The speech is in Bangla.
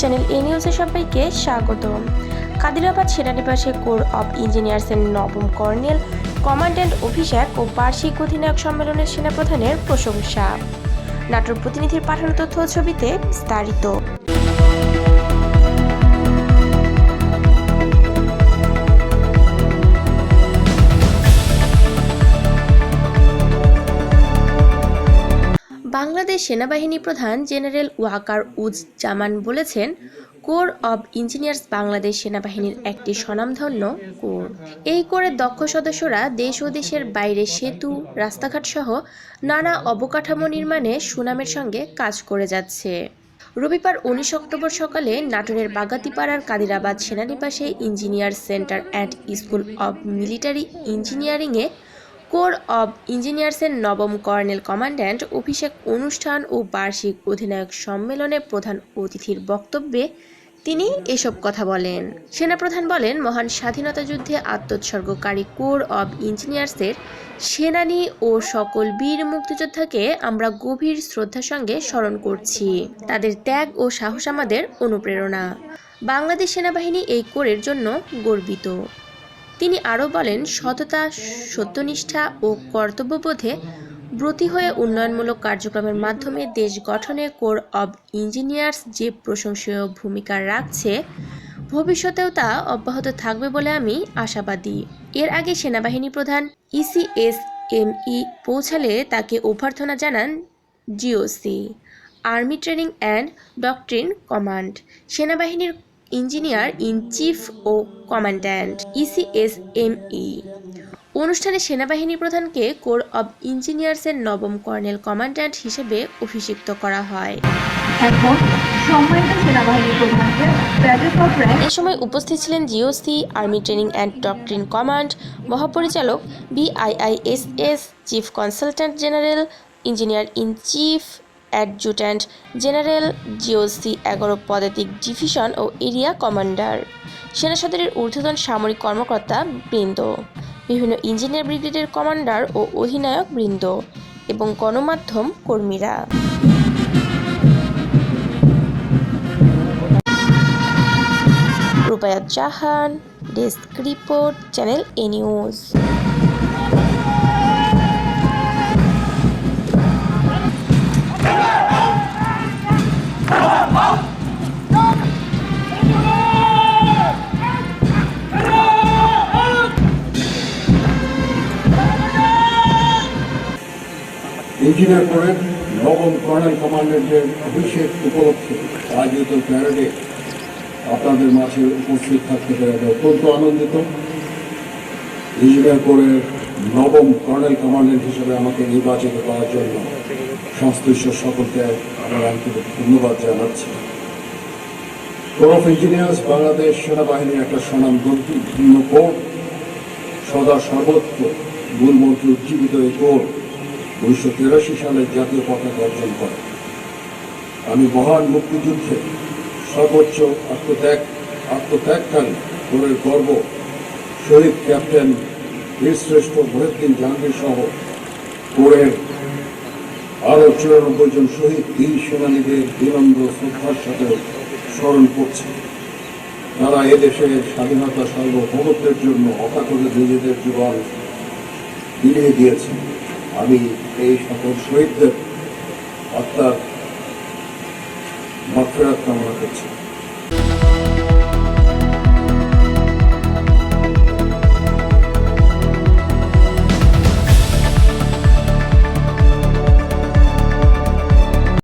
চ্যানেল এ নিউজে সবাইকে স্বাগত কাদিরাবাদ সেনানিবাসে কোর অব ইঞ্জিনিয়ার্সের নবম কর্নেল কমান্ড্যান্ট অভিষেক ও বার্ষিক অধিনায়ক সম্মেলনের সেনাপ্রধানের প্রশংসা। নাটোর প্রতিনিধির পাঠানো তথ্য ছবিতে বিস্তারিত। বাংলাদেশ সেনাবাহিনী প্রধান জেনারেল ওয়াকার উজ জামান বলেছেন, কোর অব ইঞ্জিনিয়ার্স বাংলাদেশ সেনাবাহিনীর একটি স্বনামধন্য কোর। এই কোরের দক্ষ সদস্যরা দেশ ও দেশের বাইরে সেতু, রাস্তাঘাট সহ নানা অবকাঠামো নির্মাণে সুনামের সঙ্গে কাজ করে যাচ্ছে। রবিবার উনিশ অক্টোবর সকালে নাটোরের বাগাতিপাড়ার কাদিরাবাদ সেনানিবাসে engineer centre and school of military ইঞ্জিনিয়ারিংয়ে কোর অব ইঞ্জিনিয়ার্সের নবম কর্নেল কমান্ড্যান্ট অভিষেক অনুষ্ঠান ও বার্ষিক অধিনায়ক সম্মেলনে প্রধান অতিথির বক্তব্যে তিনি এসব কথা বলেন। সেনাপ্রধান বলেন, মহান স্বাধীনতা যুদ্ধে আত্মোৎসর্গকারী কোর অব ইঞ্জিনিয়ার্সের সেনানী ও সকল বীর মুক্তিযোদ্ধাকে আমরা গভীর শ্রদ্ধার সঙ্গে স্মরণ করছি। তাদের ত্যাগ ও সাহস আমাদের অনুপ্রেরণা। বাংলাদেশ সেনাবাহিনী এই কোরের জন্য গর্বিত। তিনি আরও বলেন, সততা, সত্যনিষ্ঠা ও কর্তব্যবোধে ব্রতী হয়ে উন্নয়নমূলক কার্যক্রমের মাধ্যমে দেশ গঠনে কোর অব ইঞ্জিনিয়ার্স যে প্রশংসনীয় ভূমিকা রাখছে, ভবিষ্যতেও তা অব্যাহত থাকবে বলে আমি আশাবাদী। এর আগে সেনাবাহিনী প্রধান ইসিএস এমই পৌঁছালে তাকে অভ্যর্থনা জানান GOC army training and doctrine command সেনাবাহিনীর ইঞ্জিনিয়ার ইন চিফ ও কমান্ড্যান্ট ইসিএসএমই অনুষ্ঠানে সেনাবাহিনী প্রধানকে কোর অব ইঞ্জিনিয়ার্সের নবম কর্নেল কমান্ড্যান্ট হিসেবে অভিষিক্ত করা হয়। এখন সম্মানিত সেনাবাহিনী প্রধানকে এ সময় উপস্থিত ছিলেন GOC army training and doctrine command মহাপরিচালক BIISS chief consultant general engineer in chief adjutant general GOC এগারো পদাতিক ডিভিশন ও এরিয়া কমান্ডার। সেনা সদরের ঊর্ধ্বতন সামরিক কর্মকর্তা বৃন্দ। বিভিন্ন ইঞ্জিনিয়ার ব্রিগেডের কমান্ডার ও অধিনায়ক বৃন্দ এবং গণমাধ্যম কর্মীরা। Rubayat Jahan, desk report, channel A news. Engineer করেন নবম কর্নেল কমান্ডেন্টের অভিষেক উপলক্ষে আয়োজিত প্যারেডে আপনাদের মাঝে উপস্থিত থাকতে পেরে অত্যন্ত আনন্দিত। ইঞ্জিনিয়ার করে নবম কর্নেল কমান্ডেন্ট হিসেবে আমাকে নির্বাচিত করার জন্য সংশ্লিষ্ট সকলকে আমার আন্তরিক ধন্যবাদ জানাচ্ছি। কোর অফ ইঞ্জিনিয়ার্স, বাংলাদেশ সেনাবাহিনীর একটা স্বনামধন্য কোর, সদা সর্বত্র মূলমন্ত্রী উজ্জীবিত এই কোর। উনিশশো তিরাশি সালে জাতীয় পতাকা অর্জন করে আমি মহান মুক্তিযুদ্ধে সর্বোচ্চ আত্মত্যাগ, আত্মত্যাগকারী কোরের গর্ব, শহীদ ক্যাপ্টেন বীরশ্রেষ্ঠ মহিউদ্দিন জাহাঙ্গীর সহ কোরের আরও চুরানব্বই জন শহীদ বীর সেনানীদের বিনম্র শ্রদ্ধার সাথে স্মরণ করছি। তারা এদেশের স্বাধীনতা সার্বভৌমত্বের জন্য অকাতরে নিজেদের জীবন বিলিয়ে দিয়েছে আমি এই সকল শহীদদের